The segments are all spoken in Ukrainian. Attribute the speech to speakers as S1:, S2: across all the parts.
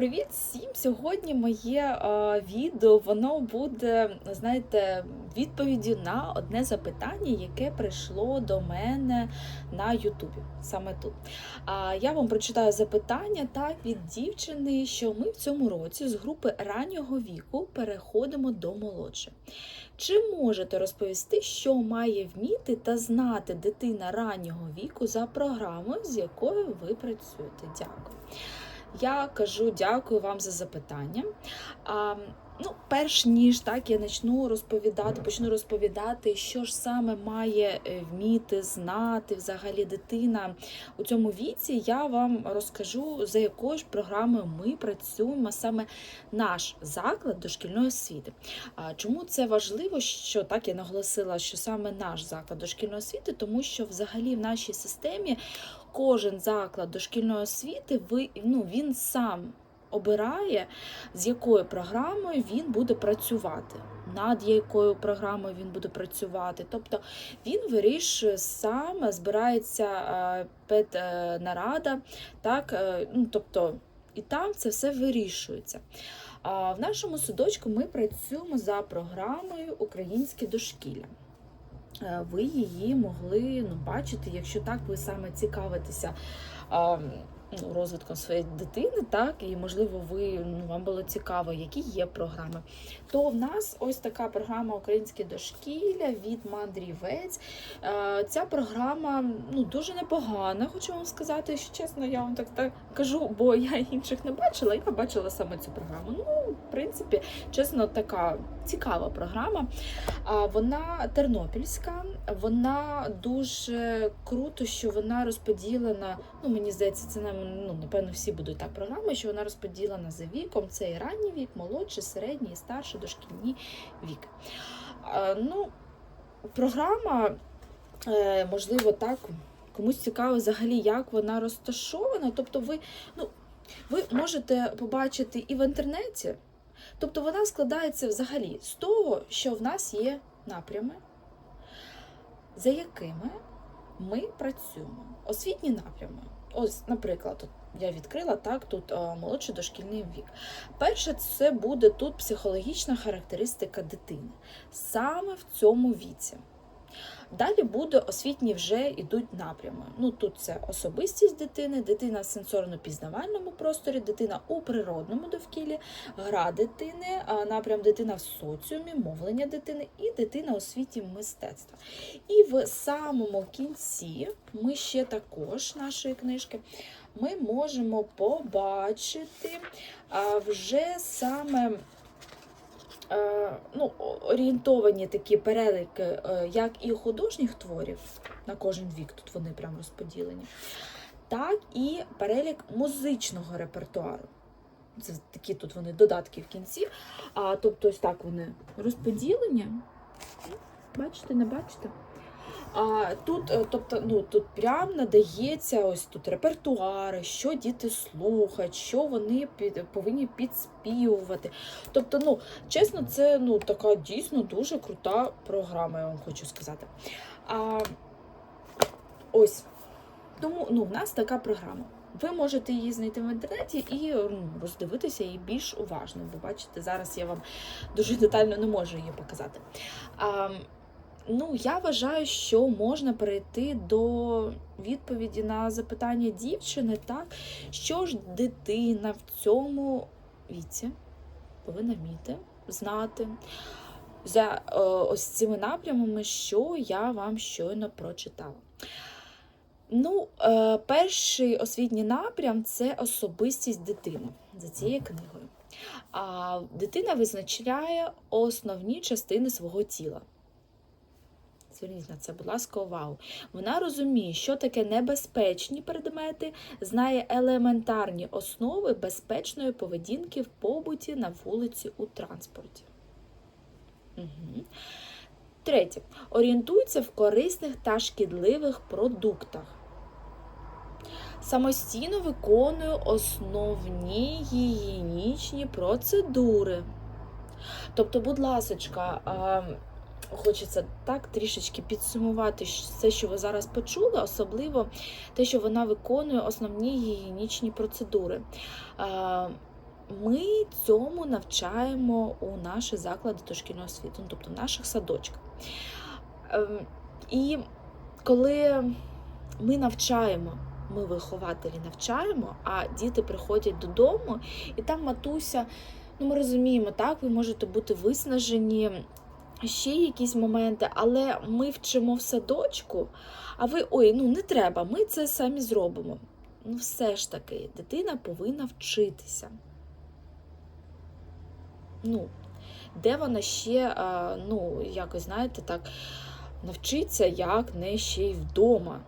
S1: привіт всім! Сьогодні моє е, відео воно буде, знаєте, відповіддю на одне запитання, яке прийшло до мене на Ютубі. Саме тут. А я вам прочитаю запитання так від дівчини, що ми в цьому році з групи раннього віку переходимо до молодше. Чи можете розповісти, що має вміти та знати дитина раннього віку за програмою, з якою ви працюєте? Дякую. Я кажу дякую вам за запитання. А, ну, перш ніж так я почну розповідати, почну розповідати, що ж саме має е, вміти, знати взагалі дитина у цьому віці, я вам розкажу, за якою ж програмою ми працюємо саме наш заклад дошкільної освіти. Чому це важливо? Що так я наголосила, що саме наш заклад дошкільної освіти, тому що взагалі в нашій системі кожен заклад дошкільної освіти ви, ну, він сам обирає, з якою програмою він буде працювати, над якою програмою він буде працювати. Тобто він вирішує сам, збирається е, педнарада, так, е, ну, тобто і там це все вирішується. А в нашому садочку ми працюємо за програмою Українське дошкілля. Е, ви її могли ну, бачити, якщо так ви саме цікавитеся. А, ну, розвитком своєї дитини, так, і можливо, ви ну, вам було цікаво, які є програми. То в нас ось така програма Українське дошкілля від мандрівець. Е, Ця програма ну, дуже непогана, хочу вам сказати, що чесно, я вам так, так кажу, бо я інших не бачила, я бачила саме цю програму. Ну, в принципі, чесно, така цікава програма. Вона тернопільська, вона дуже круто, що вона розподілена. Ну, мені здається, це нам ну, напевно всі будуть так програми, що вона розподілена за віком. Це і ранній вік, молодший, середній, і старший, дошкільний вік. А, Ну, програма, е, можливо, так. Комусь цікаво взагалі, як вона розташована. Тобто, ви, ну, ви можете побачити і в інтернеті. Тобто вона складається взагалі з того, що в нас є напрями, за якими ми працюємо. Освітні напрями. Ось, наприклад, тут я відкрила так, тут молодший дошкільний вік. Перше, це буде тут психологічна характеристика дитини саме в цьому віці. Далі буде освітні вже йдуть напрями. Ну тут це особистість дитини, дитина в сенсорно-пізнавальному просторі, дитина у природному довкіллі, гра дитини, напрям дитина в соціумі, мовлення дитини і дитина у світі мистецтва. І в самому кінці ми ще також нашої книжки ми можемо побачити вже саме ну, орієнтовані такі перелики, е, як і художніх творів, на кожен вік тут вони прям розподілені, так і перелік музичного репертуару. Це такі тут вони додатки в кінці. А, тобто, ось так вони розподілені. Бачите, не бачите? А тут, е, тобто, ну тут прям надається ось тут репертуари, що діти слухають, що вони під, повинні підспівувати. Тобто, ну, чесно, це ну, така дійсно дуже крута програма, я вам хочу сказати. А, Ось. Тому ну, в нас така програма. Ви можете її знайти в інтернеті і ну, роздивитися її більш уважно, бо бачите, зараз я вам дуже детально не можу її показати. А, Ну, я вважаю, що можна перейти до відповіді на запитання дівчини, так, що ж дитина в цьому віці повинна вміти, знати за е, ось цими напрямами, що я вам щойно прочитала. Ну, е, перший освітній напрям це особистість дитини за цією книгою. А дитина визначає основні частини свого тіла. Зверніть на це, будь ласка, увагу. Вона розуміє, що таке небезпечні предмети, знає елементарні основи безпечної поведінки в побуті на вулиці у транспорті. Угу. Третє. Орієнтується в корисних та шкідливих продуктах. Самостійно виконує основні гігієнічні процедури. Тобто, будь ласочка, хочеться так трішечки підсумувати все, що ви зараз почули, особливо те, що вона виконує основні гігієнічні процедури. ми цьому навчаємо у наших закладах дошкільного освіти, тобто в наших садочках. Ем, І коли ми навчаємо, ми вихователі навчаємо, а діти приходять додому, і там матуся, ну ми розуміємо, так, ви можете бути виснажені. Ще якісь моменти, але ми вчимо в садочку, а ви ой, ну не треба, ми це самі зробимо. Ну, все ж таки, дитина повинна вчитися. Ну, де вона ще, ну, якось, знаєте, так, навчиться, як не ще й вдома.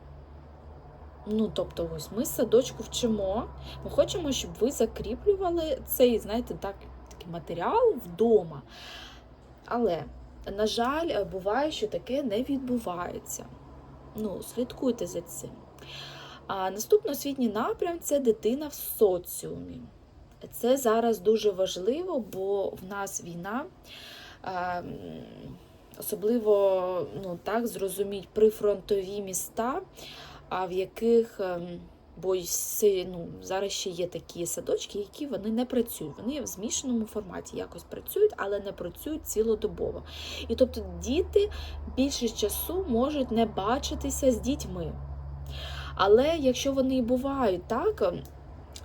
S1: Ну, тобто, ось ми з садочку вчимо. Ми хочемо, щоб ви закріплювали цей, знаєте, так, такий матеріал вдома. Але, на жаль, буває, що таке не відбувається. Ну, слідкуйте за цим. А наступний освітній напрям це дитина в соціумі. Це зараз дуже важливо, бо в нас війна. Ем, Особливо ну, так, зрозуміть прифронтові міста, в яких ем, бо ну, зараз ще є такі садочки, які вони не працюють. Вони в змішаному форматі якось працюють, але не працюють цілодобово. І тобто діти більшість часу можуть не бачитися з дітьми. Але якщо вони і бувають так,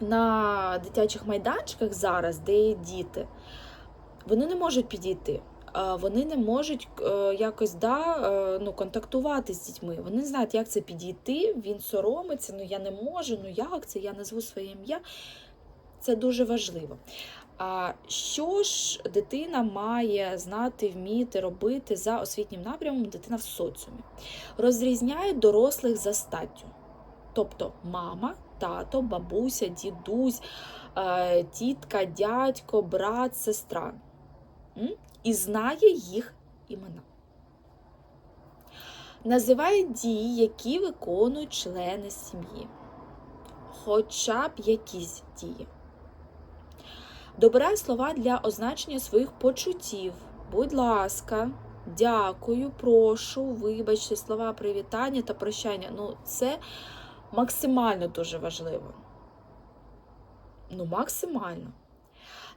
S1: на дитячих майданчиках зараз, де є діти, вони не можуть підійти. А Вони не можуть е, якось да, е, ну, контактувати з дітьми. Вони не знають, як це підійти. Він соромиться, ну я не можу, ну як це, я назву своє ім'я. Це дуже важливо. А що ж дитина має знати, вміти робити за освітнім напрямом дитина в соціумі? Розрізняє дорослих за статтю. Тобто мама, тато, бабуся, дідусь, е, тітка, дядько, брат, сестра. І знає їх імена. Називає дії, які виконують члени сім'ї. Хоча б якісь дії. Добирає слова для означення своїх почуттів. Будь ласка, дякую, прошу, вибачте, слова привітання та прощання. Ну, це максимально дуже важливо. Ну, максимально.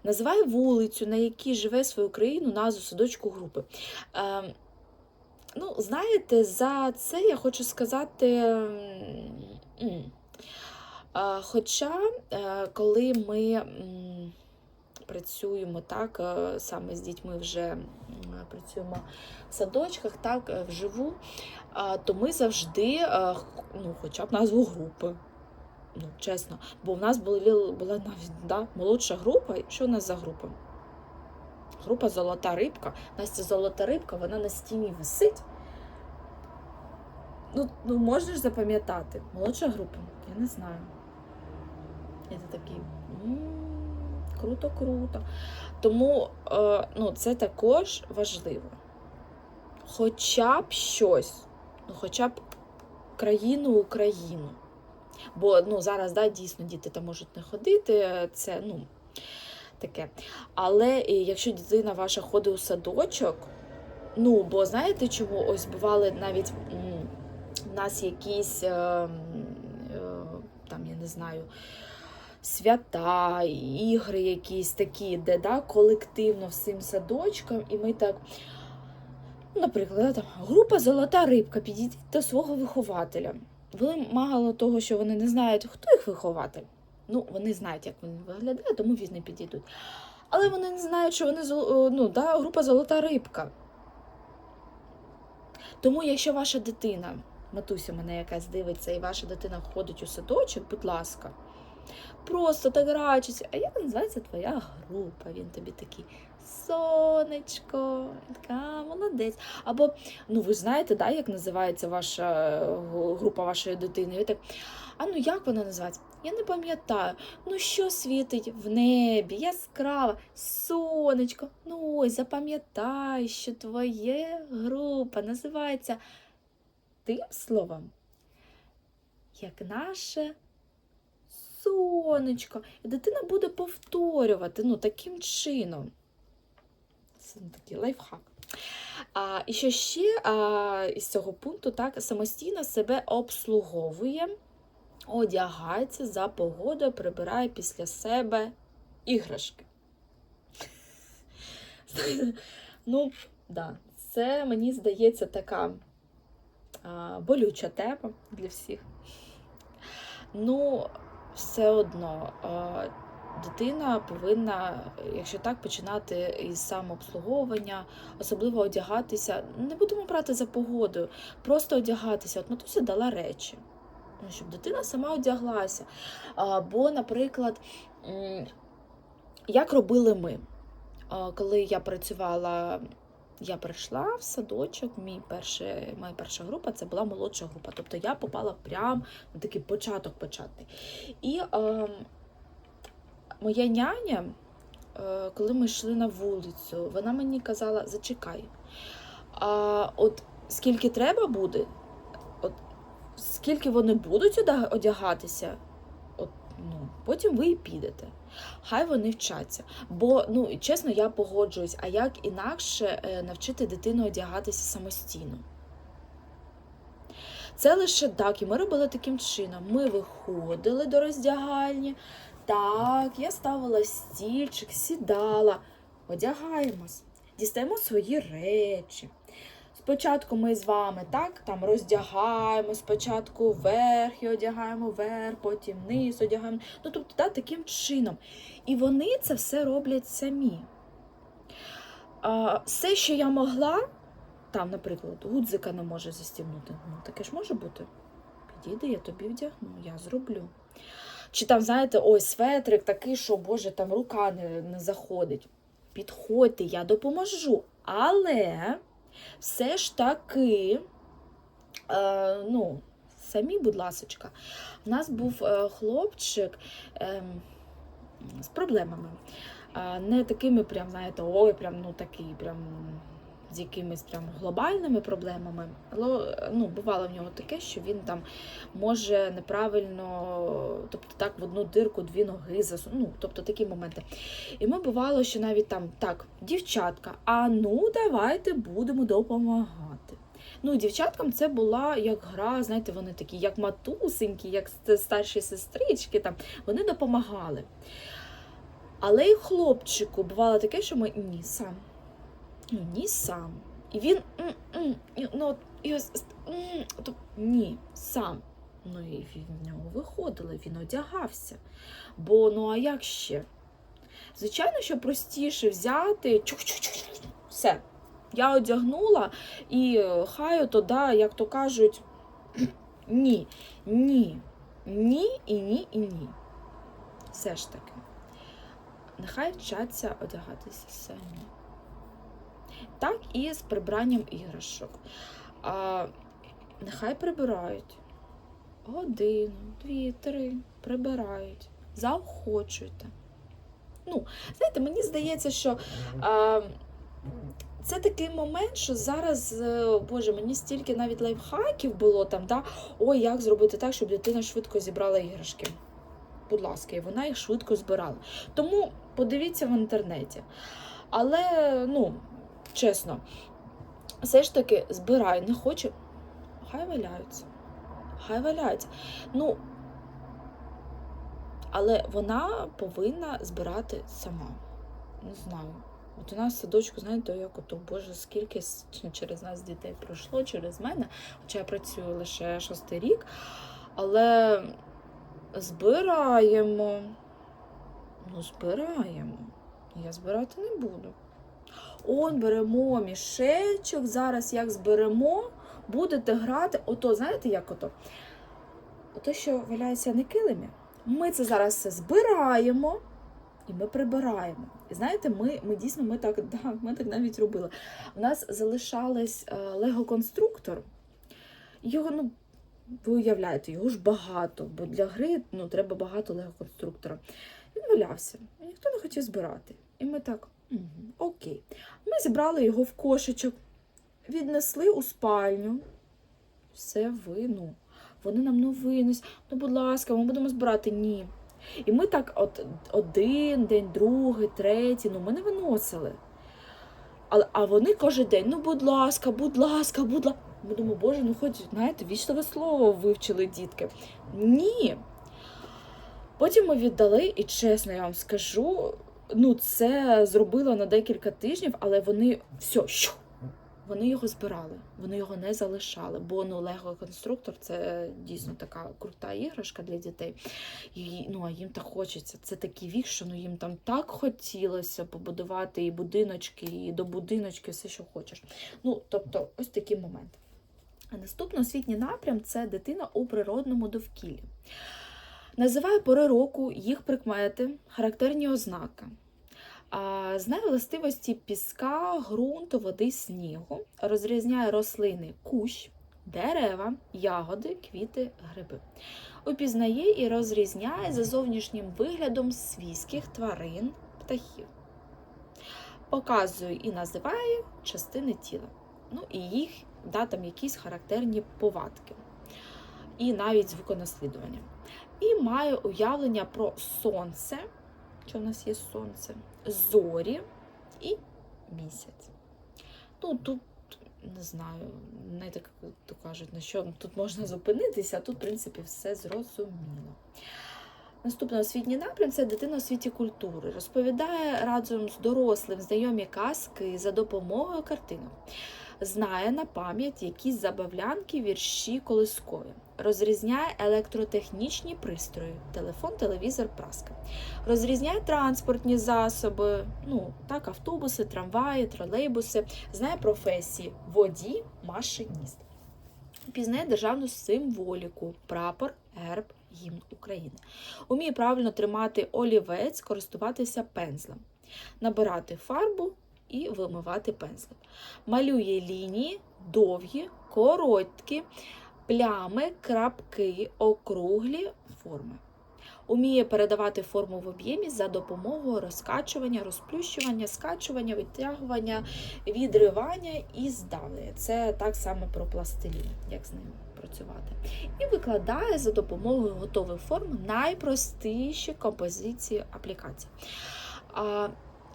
S1: Називає вулицю, на якій живе свою країну, назву садочку групи. Е, ну, знаєте, за це я хочу сказати. Хоча, е, коли ми працюємо так, е, саме з дітьми вже працюємо в садочках, так, е, вживу, то ми завжди, ну, хоча б назву групи. Ну, чесно, бо в нас були, була навіть да, молодша група. Що у нас за група? Група Золота рибка. У нас ця золота рибка, вона на стіні висить. Ну, ну можна ж запам'ятати. Молодша група, я не знаю. І ти такий. Круто, круто. Тому е, ну, це також важливо. Хоча б щось, ну, хоча б країну Україну. Бо ну, зараз да, дійсно діти там можуть не ходити, це ну, таке. Але якщо дитина ваша ходить у садочок, ну, бо знаєте чому? Ось бували навіть в нас якісь, е, е, там, я не знаю, свята, ігри якісь такі, де да, колективно всім садочкам, і ми так. Наприклад, там, група Золота рибка, підійдіть до свого вихователя. Ви мало того, що вони не знають, хто їх вихователь. Ну, вони знають, як він виглядає, тому не підійдуть. Але вони не знають, що вони ну, да, група Золота рибка. Тому, якщо ваша дитина, матуся мене якась дивиться, і ваша дитина ходить у садочок, будь ласка, просто так граючись, а як називається твоя група? Він тобі такий сонечко, така молодець. Або, ну ви знаєте, да, як називається ваша е, група вашої дитини? Ви так, а ну як вона називається? Я не пам'ятаю. Ну що світить в небі, яскраво, сонечко. Ну ось запам'ятай, що твоя група називається тим словом, як наше сонечко. І дитина буде повторювати ну, таким чином. Це такий лайфхак. А, і що ще а, із цього пункту так, самостійно себе обслуговує, одягається за погодою, прибирає після себе іграшки. Ну, да, це мені здається така а, болюча тема для всіх. Ну, все одно, а, дитина повинна, якщо так, починати із самообслуговування, особливо одягатися. Не будемо брати за погодою, просто одягатися. От матуся дала речі. Ну, щоб дитина сама одяглася. А, бо, наприклад, як робили ми? Коли я працювала, я прийшла в садочок, мій перший, моя перша група це була молодша група. Тобто я попала прямо на такий початок початний. І е, моя няня, е, коли ми йшли на вулицю, вона мені казала: зачекай, а от скільки треба буде, от скільки вони будуть одягатися, от, ну, потім ви і підете. Хай вони вчаться. Бо, ну, чесно, я погоджуюсь, а як інакше е, навчити дитину одягатися самостійно? Це лише так, і ми робили таким чином. Ми виходили до роздягальні. Так, я ставила стільчик, сідала, одягаємось, дістаємо свої речі. Спочатку ми з вами так там роздягаємо, спочатку верх і одягаємо верх, потім низ одягаємо. Ну, тобто, так, таким чином. І вони це все роблять самі. А, все, що я могла, там, наприклад, гудзика не може застібнути. Ну, таке ж може бути. Підійди, я тобі вдягну, я зроблю. Чи там, знаєте, ой, светрик такий, що, Боже, там рука не, не заходить. Підходьте, я допоможу. Але все ж таки, е, ну, самі, будь ласочка, в нас був е, хлопчик е, з проблемами. Не такими, прям, знаєте, ой, прям, ну такий, прям з якимись прям глобальними проблемами. Але ну, бувало в нього таке, що він там може неправильно, тобто так в одну дирку дві ноги засу... ну, тобто такі моменти. І ми бувало, що навіть там так, дівчатка, а ну давайте будемо допомагати. Ну, дівчаткам це була як гра, знаєте, вони такі, як матусенькі, як старші сестрички, там, вони допомагали. Але й хлопчику бувало таке, що ми ні сам. Ну, ні сам. І він ну, от, і то, ні, сам. Ну і від нього виходило, він одягався. Бо ну а як ще? Звичайно, що простіше взяти, все. Я одягнула, і е, хай ото, да, як то кажуть, ні, ні, ні і ні і ні. Все ж таки. Нехай вчаться одягатися самі. Так і з прибранням іграшок. А, нехай прибирають. Годину, дві, три прибирають. Заохочуйте. Ну, знаєте, мені здається, що а, це такий момент, що зараз, е, Боже, мені стільки навіть лайфхаків було там, да? ой, як зробити так, щоб дитина швидко зібрала іграшки. Будь ласка, і вона їх швидко збирала. Тому подивіться в інтернеті. Але, ну, чесно, все ж таки збирай, не хоче, хай валяються. Хай валяються. Ну, але вона повинна збирати сама. Не знаю. От у нас садочку, знаєте, як ото, боже, скільки через нас дітей пройшло, через мене, хоча я працюю лише шостий рік, але збираємо. Ну, збираємо. Я збирати не буду. Он беремо мішечок, зараз як зберемо, будете грати. Ото, знаєте, як ото? Ото, що валяється на килимі. Ми це зараз все збираємо і ми прибираємо. І знаєте, ми, ми дійсно ми так, да, ми так навіть робили. У нас залишалась е, лего-конструктор. Його, ну, ви уявляєте, його ж багато, бо для гри ну, треба багато лего-конструктора. Він валявся, і ніхто не хотів збирати. І ми так, окей. Ми зібрали його в кошечок, віднесли у спальню. Все ви, ну, вони нам винес. Ну, будь ласка, ми будемо збирати. Ні. І ми так от один день, другий, третій, ну ми не виносили. Але, а вони кожен день, ну будь ласка, будь ласка, будь ласка. Ми думаємо, боже, ну хоч, знаєте, вічливе слово вивчили дітки. Ні. Потім ми віддали, і чесно, я вам скажу, ну це зробило на декілька тижнів, але вони все, щу, вони його збирали, вони його не залишали. Бо ну Лего конструктор це дійсно така крута іграшка для дітей. І ну а їм так хочеться. Це такий вік, що ну їм там так хотілося побудувати і будиночки, і до будиночки, все, що хочеш. Ну, тобто, ось такі моменти. А наступний освітній напрям це дитина у природному довкіллі. Називає пори року, їх прикмети, характерні ознаки. Знає властивості піска, ґрунту, води, снігу, розрізняє рослини кущ, дерева, ягоди, квіти, гриби. Упізнає і розрізняє за зовнішнім виглядом свійських тварин, птахів. Показує і називає частини тіла. Ну і їх да, там якісь характерні повадки. І навіть звуконаслідування. І має уявлення про сонце, що в нас є сонце, зорі і місяць. Ну, тут, не знаю, не так то кажуть, на що тут можна зупинитися, а тут, в принципі, все зрозуміло. Наступний освітній напрям це дитина у світі культури. Розповідає разом з дорослим знайомі казки за допомогою картинок. Знає на пам'ять якісь забавлянки, вірші колискові. Розрізняє електротехнічні пристрої, телефон, телевізор, праска. Розрізняє транспортні засоби, ну так, автобуси, трамваї, тролейбуси, знає професії водій, машиніст. Пізнає державну символіку, прапор, герб, гімн України. Уміє правильно тримати олівець, користуватися пензлем, набирати фарбу і вимивати пензлем. Малює лінії, довгі, короткі, плями, крапки, округлі форми. Уміє передавати форму в об'ємі за допомогою розкачування, розплющування, скачування, відтягування, відривання і здавлення. Це так само про пластилін, як з ним працювати. І викладає за допомогою готових форм найпростіші композиції аплікацій.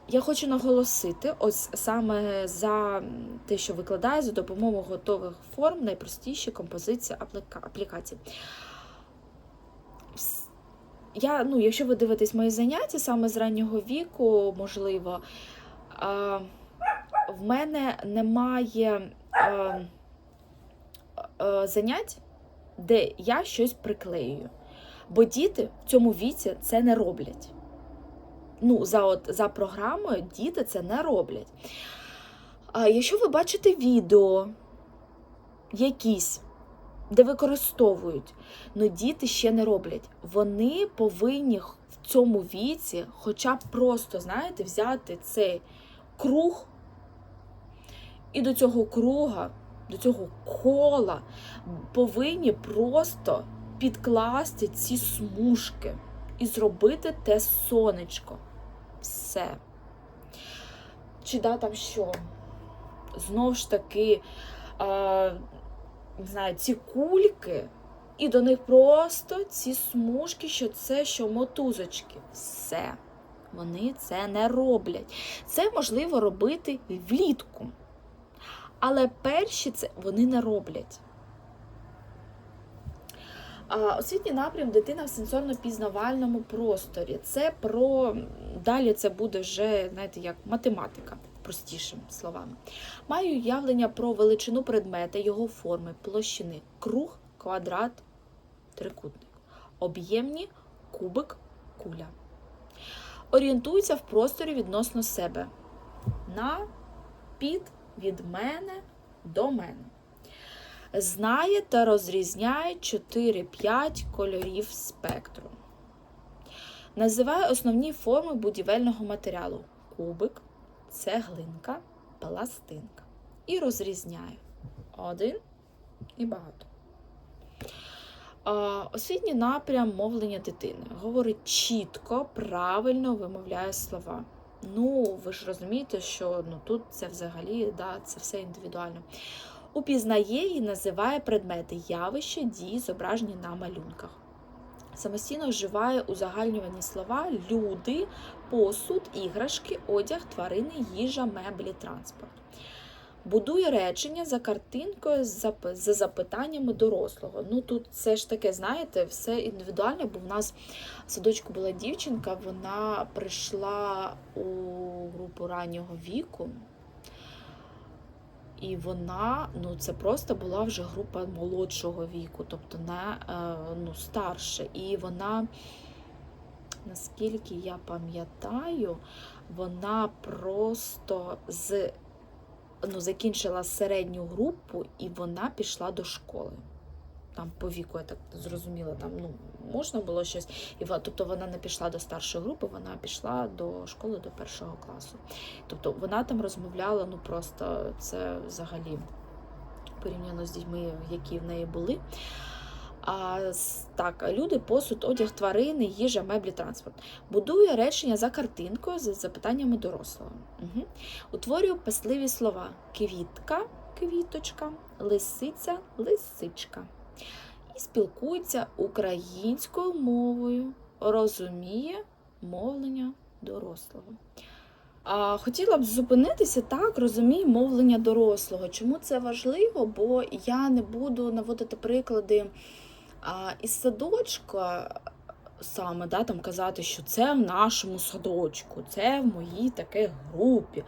S1: Я хочу наголосити, ось саме за те, що викладає за допомогою готових форм найпростіші композиції апліка- аплікацій. Я, ну, якщо ви дивитесь мої заняття саме з раннього віку, можливо, а, в мене немає а, а, занять, де я щось приклеюю. Бо діти в цьому віці це не роблять ну, за, от, за програмою діти це не роблять. А якщо ви бачите відео якісь, де використовують, ну діти ще не роблять. Вони повинні в цьому віці, хоча б просто, знаєте, взяти цей круг і до цього круга, до цього кола повинні просто підкласти ці смужки і зробити те сонечко. Все. Чи да, там що? Знову ж таки, а, не знаю, ці кульки, і до них просто ці смужки, що це, що мотузочки. Все. Вони це не роблять. Це можливо робити влітку. Але перші це вони не роблять. Освітній напрям дитина в сенсорно-пізнавальному просторі. Це про далі це буде вже, знаєте, як математика, простішими словами. Маю уявлення про величину предмета, його форми, площини, круг, квадрат, трикутник, об'ємні, кубик, куля. Орієнтується в просторі відносно себе. На, під, від мене, до мене знає та розрізняє 4-5 кольорів спектру. Називає основні форми будівельного матеріалу кубик, цеглинка, пластинка. І розрізняє один і багато. Освітній напрям мовлення дитини. Говорить чітко, правильно вимовляє слова. Ну, ви ж розумієте, що ну, тут це взагалі да, це все індивідуально упізнає і називає предмети, явища, дії, зображені на малюнках. Самостійно вживає узагальнювані слова люди, посуд, іграшки, одяг, тварини, їжа, меблі, транспорт. Будує речення за картинкою за запитаннями дорослого. Ну тут це ж таке, знаєте, все індивідуально, бо в нас в садочку була дівчинка, вона прийшла у групу раннього віку. І вона, ну це просто була вже група молодшого віку, тобто не ну, старше. І вона, наскільки я пам'ятаю, вона просто з ну, закінчила середню групу і вона пішла до школи. Там по віку, я так зрозуміла, там ну, можна було щось. І, тобто вона не пішла до старшої групи, вона пішла до школи до першого класу. Тобто вона там розмовляла, ну просто це взагалі порівняно з дітьми, які в неї були. А, так, люди, посуд, одяг, тварини, їжа, меблі, транспорт. Будує речення за картинкою з запитаннями дорослого. Угу. Утворює пасливі слова: квітка, квіточка, лисиця, лисичка. І спілкується українською мовою, розуміє мовлення дорослого. А, хотіла б зупинитися так, розумію мовлення дорослого. Чому це важливо? Бо я не буду наводити приклади а, із садочка саме да, там казати, що це в нашому садочку, це в моїй такій групі.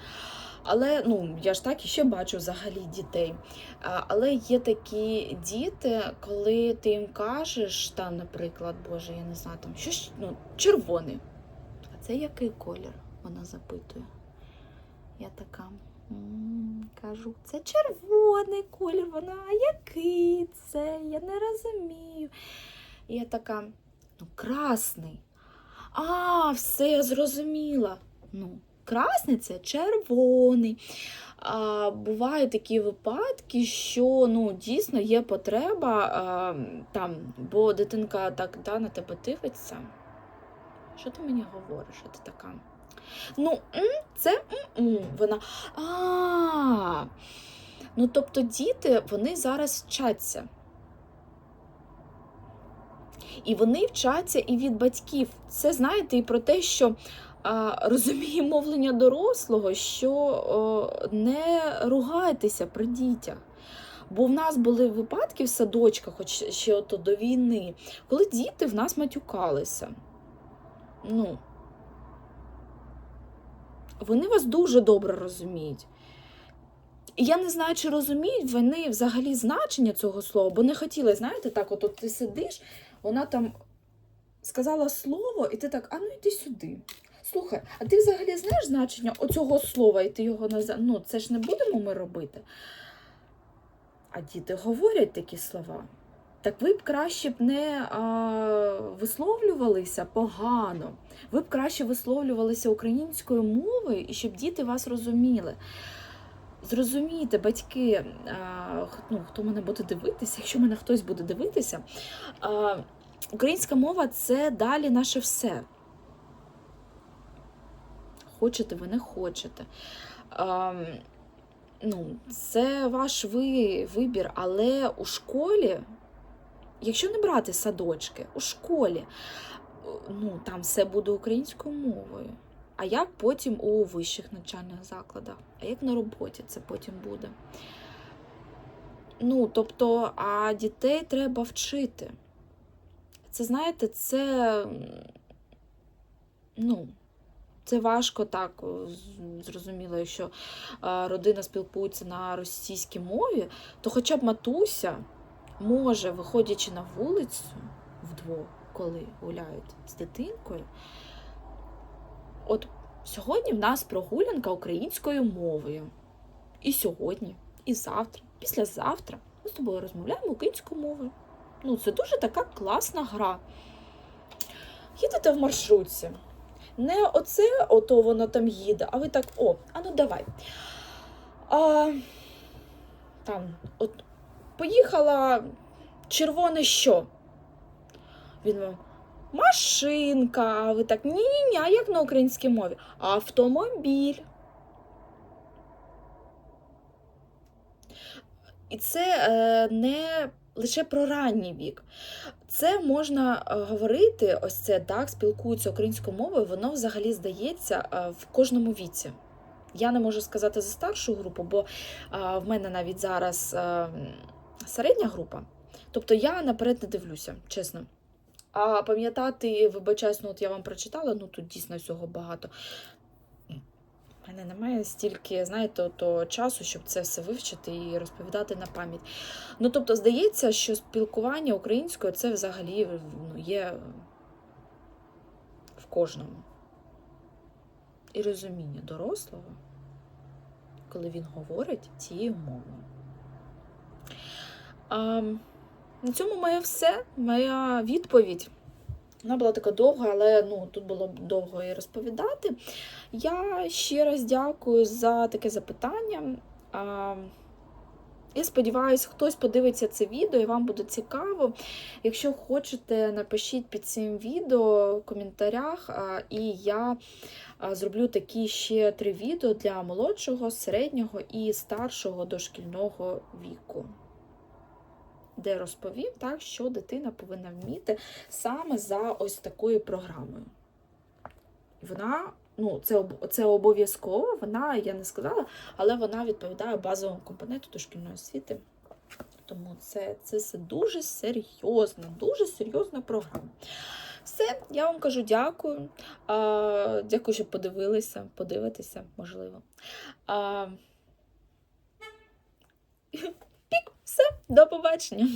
S1: Але ну, я ж так і ще бачу взагалі дітей. Але є такі діти, коли ти їм кажеш, там, наприклад, Боже, я не знаю, там щось ну, червоний. А це який колір? Вона запитує. Я така «М, кажу, це червоний колір. Вона, а який це? Я не розумію. Я така, ну, красний. А, все, я зрозуміла. Ну, красний це червоний. А, бувають такі випадки, що ну, дійсно є потреба а, там, бо дитинка так да, на тебе дивиться. Що ти мені говориш? А ти така? Ну, це вона. А. Ну, тобто діти вони зараз вчаться. І вони вчаться і від батьків. Це знаєте, і про те, що розуміє мовлення дорослого, що не ругайтеся при дітях. Бо в нас були випадки в садочках, хоч ще ото до війни, коли діти в нас матюкалися. Ну, вони вас дуже добре розуміють. І я не знаю, чи розуміють вони взагалі значення цього слова, бо не хотіли, знаєте, так, от, от ти сидиш, вона там сказала слово, і ти так, а ну йди сюди. Слухай, а ти взагалі знаєш значення оцього слова, і ти його не Ну, це ж не будемо ми робити. А діти говорять такі слова. Так ви б краще б не а, висловлювалися погано. Ви б краще висловлювалися українською мовою, і щоб діти вас розуміли. Зрозумійте, батьки, а, ну, хто мене буде дивитися, якщо мене хтось буде дивитися, а, українська мова це далі наше все. Хочете ви не хочете. А, ну, це ваш ви, вибір, але у школі, якщо не брати садочки, у школі, ну, там все буде українською мовою. А як потім у вищих навчальних закладах? А як на роботі це потім буде? Ну, тобто, а дітей треба вчити. Це, знаєте, це, ну, це важко так, зрозуміло, якщо родина спілкується на російській мові, то хоча б матуся може, виходячи на вулицю вдвох, коли гуляють з дитинкою, от сьогодні в нас прогулянка українською мовою. І сьогодні, і завтра, післязавтра ми з тобою розмовляємо українською мовою. Ну, це дуже така класна гра. Їдете в маршрутці. Не оце, ото воно там їде, а ви так, о, а ну давай. А, там, от, поїхала червоне що? Він вам, машинка, а ви так, ні-ні-ні, як на українській мові? Автомобіль. І це е, не лише про ранній вік. Це можна е, говорити, ось це так, спілкуються українською мовою, воно взагалі здається е, в кожному віці. Я не можу сказати за старшу групу, бо в мене навіть зараз середня група. Тобто я наперед не дивлюся, чесно. А пам'ятати, вибачаюсь, ну от я вам прочитала, ну тут дійсно всього багато. Мене немає стільки, знаєте, то часу, щоб це все вивчити і розповідати на пам'ять. Ну, тобто, здається, що спілкування українською це взагалі ну, є в кожному. І розуміння дорослого, коли він говорить цією мовою. А, на цьому моє все, моя відповідь. Вона була така довга, але ну, тут було б довго і розповідати. Я ще раз дякую за таке запитання. Я сподіваюся, хтось подивиться це відео і вам буде цікаво. Якщо хочете, напишіть під цим відео в коментарях, і я зроблю такі ще три відео для молодшого, середнього і старшого дошкільного віку. Де розповім, так, що дитина повинна вміти саме за ось такою програмою. Вона, ну, це, це обов'язково, вона, я не сказала, але вона відповідає базовому компоненту дошкільної освіти. Тому це, це все дуже серйозна, дуже серйозна програма. Все, я вам кажу дякую. А, дякую, що подивилися, подивитеся, можливо. А, все, до побачення.